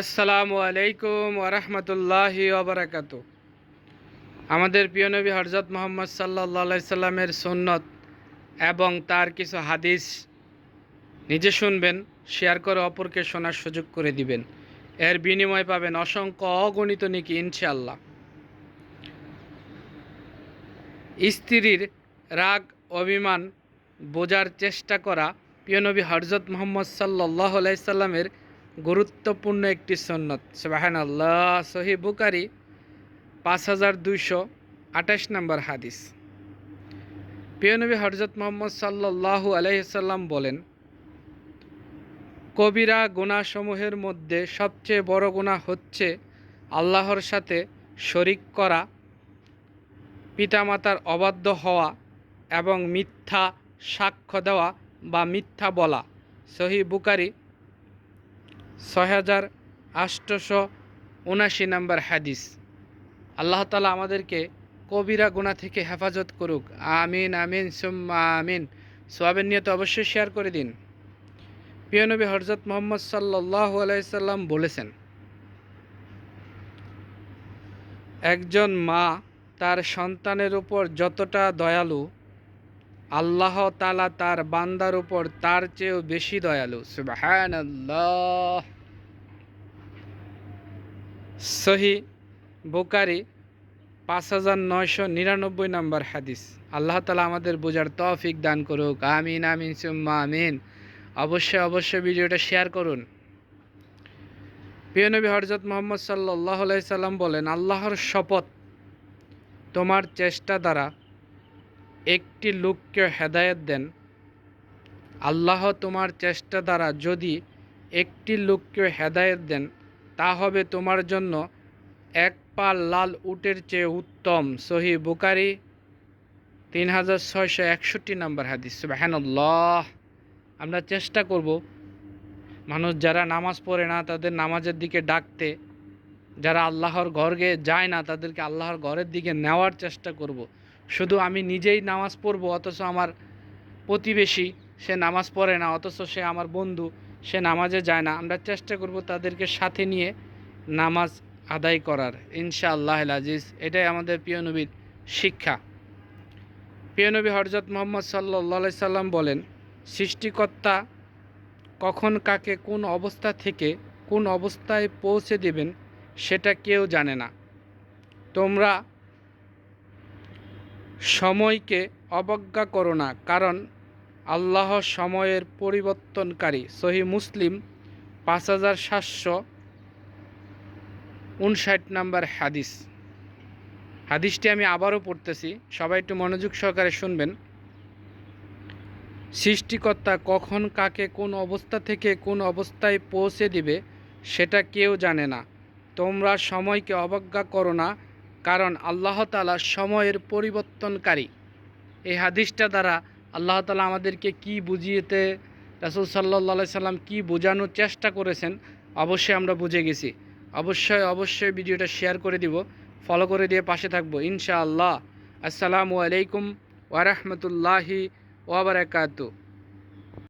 আসসালামু আলাইকুম ওরহমতুল্লাহি ওবরাকাত আমাদের প্রিয় নবী হরজত মোহাম্মদ সাল্লা সাল্লামের সুন্নত এবং তার কিছু হাদিস নিজে শুনবেন, শেয়ার করে অপরকে শোনার সুযোগ করে দিবেন। এর বিনিময় পাবেন অসংখ্য অগণিত নিকি ইনশাল্লাহ স্ত্রীর রাগ, অভিমান বোঝার চেষ্টা করা প্রিয় নবী হরজত মোহাম্মদ সাল্লাহ সাল্লামের গুরুত্বপূর্ণ একটি সন্ন্যত। সুবাহান আল্লাহ সহি বুকারি পাঁচ হাজার দুইশো আঠাশ নম্বর হাদিস। প্রিয়নবী হরজত মোহাম্মদ সাল্লাহ আলহিসাল্লাম বলেন, কবিরা গুণাসমূহের মধ্যে সবচেয়ে বড় গুণা হচ্ছে আল্লাহর সাথে শরিক করা, পিতামাতার অবাধ্য হওয়া এবং মিথ্যা সাক্ষ্য দেওয়া বা মিথ্যা বলা। সহি বুকারি ছয় হাজার আষ্টশো উনাশি নম্বর হাদিস। আল্লাহ তালা আমাদেরকে কবিরা গুণা থেকে হেফাজত করুক। আমিন আমিন, সুম্মা আমিন। সোয়াবের নিয়ত অবশ্যই শেয়ার করে দিন। প্রিয় নবী হরজত মোহাম্মদ সাল্লাহ আলাইসাল্লাম বলেছেন, একজন মা তার সন্তানের উপর যতটা দয়ালু আল্লাহ তালা তার বান্দার উপর তার চেয়েও বেশি দয়ালু। সুবাহান সহি বুকারি পাঁচ হাজার নয়শো নিরানব্বই নম্বর হাদিস। আল্লাহ তালা আমাদের বোঝার তফিক দান করুক। আমিন আমিন, সুম্মা, আমিন। অবশ্যই অবশ্যই ভিডিওটা শেয়ার করুন। প্রিয় নবী হরজত মোহাম্মদ সাল্লাহ সাল্লাম বলেন, আল্লাহর শপথ তোমার চেষ্টা দ্বারা একটি লোককে হেদায়েত দেন। আল্লাহ তোমার চেষ্টা দ্বারা যদি একটি লোককে হেদায়েত দেন, তা হবে তোমার জন্য এক পা লাল উটের চেয়ে উত্তম। সহি বুকারি তিন হাজার ছয়শো একষট্টি নম্বর হাদিস। সুবাহান্লাহ আমরা চেষ্টা করব মানুষ যারা নামাজ পড়ে না, তাদের নামাজের দিকে ডাকতে। যারা আল্লাহর ঘরকে যায় না, তাদেরকে আল্লাহর ঘরের দিকে নেওয়ার চেষ্টা করব। শুধু আমি নিজেই নামাজ পড়ব, অথচ আমার প্রতিবেশী, সে নামাজ পড়ে না, অথচ সে আমার বন্ধু, সে নামাজে যায় না। আমরা চেষ্টা করব তাদেরকে সাথে নিয়ে নামাজ আদায় করার। ইনশা আল্লাহ আজিজ, এটাই আমাদের প্রিয় নবীর শিক্ষা। প্রিয় নবী হরজত মোহাম্মদ সাল্লা সাল্লাম বলেন, সৃষ্টিকর্তা কখন কাকে কোন অবস্থা থেকে কোন অবস্থায় পৌঁছে দেবেন, সেটা কেউ জানে না। তোমরা সময়কে অবজ্ঞা করো না, কারণ আল্লাহ সময়ের পরিবর্তনকারী। সহি মুসলিম পাঁচ হাজার সাতশো উনষাট নম্বর হাদিস। হাদিসটি আমি আবারও পড়তেছি, সবাই একটু মনোযোগ সহকারে শুনবেন। সৃষ্টিকর্তা কখন কাকে কোন অবস্থা থেকে কোন অবস্থায় পৌঁছে দিবে, সেটা কেউ জানে না। তোমরা সময়কে অবজ্ঞা করো না কারণ আল্লাহ তালা সময়ের পরিবর্তনকারী। এই হাদিসটা দ্বারা আল্লাহ তালা আমাদেরকে কি বুঝিয়েতে, রাসুল সাল্লা সাল্লাম কি বোঝানোর চেষ্টা করেছেন, অবশ্যই আমরা বুঝে গেছি। অবশ্যই অবশ্যই ভিডিওটা শেয়ার করে দিব, ফলো করে দিয়ে পাশে থাকব, ইনশাআল্লাহ। আসসালামু আলাইকুম ওরহমতুল্লাহি ওবরাকাতু